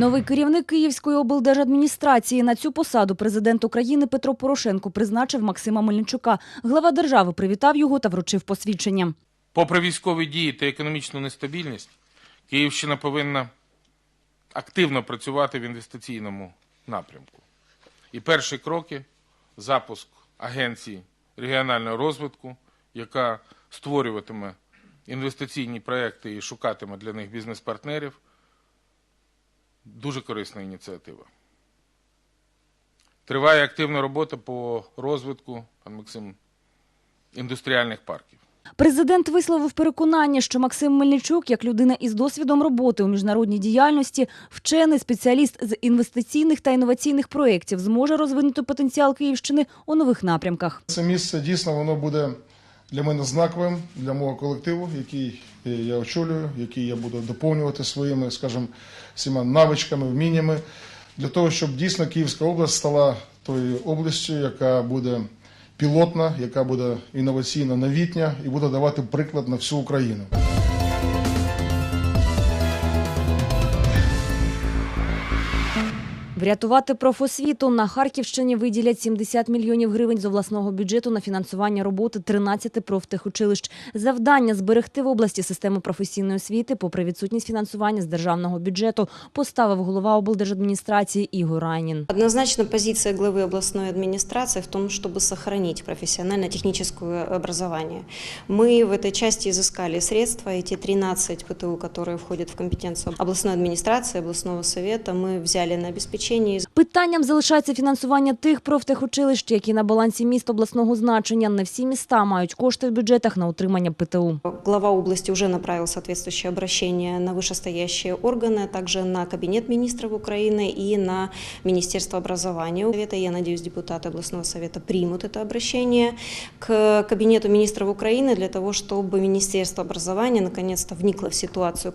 Новий керівник Київської облдержадміністрації на цю посаду президент України Петро Порошенко призначив Максима Мельничука. Глава держави привітав його та вручив посвідчення. Попри військові дії та економічну нестабільність, Київщина повинна активно працювати в інвестиційному напрямку. І перші кроки запуск агенції регіонального розвитку, яка створюватиме інвестиційні проекти і шукатиме для них бізнес-партнерів. Дуже корисна ініціатива. Триває активна робота по розвитку, пан Максим, індустріальних парків. Президент висловив переконання, що Максим Мельничук, як людина із досвідом роботи у міжнародній діяльності, вчений спеціаліст з інвестиційних та інноваційних проєктів, зможе розвинути потенціал Київщини у нових напрямках. Це місце дійсно воно буде для мене знаковим для мого колективу, який е, я очолюю, який я буду доповнювати своїми, скажімо, всіма навичками, вміннями, для того, щоб дійсно Київська область стала тою областю, яка буде пілотна, яка буде інноваційно новітня і буде давати приклад на всю Україну. Врятувати профосвіту на Харківщині виділять 70 мільйонів гривень з обласного бюджету на фінансування роботи 13 профтехучилищ. Завдання зберегти в області систему професійної освіти, попри відсутність фінансування з державного бюджету, поставив голова облдержадміністрації Ігор Райнін. Однозначно позиция главы областной администрации в том, чтобы сохранить профессионально-техническое образование. Мы в этой части изыскали средства, эти 13 ПТУ, которые входят в компетенцию областной администрации, областного совета, мы взяли на обеспечение. Питанням залишається фінансування тих профтехучилищ, які на балансі міст обласного значення. Не всі міста мають кошти в бюджетах на утримання ПТУ. Глава области уже направил соответствующее обращение на вышестоящие органы, а также на Кабинет министров Украины и на Министерство образования. Совета. Я надеюсь, депутаты областного совета примут это обращение к Кабинету министров Украины для того, чтобы Министерство образования наконец-то вникло в ситуацию.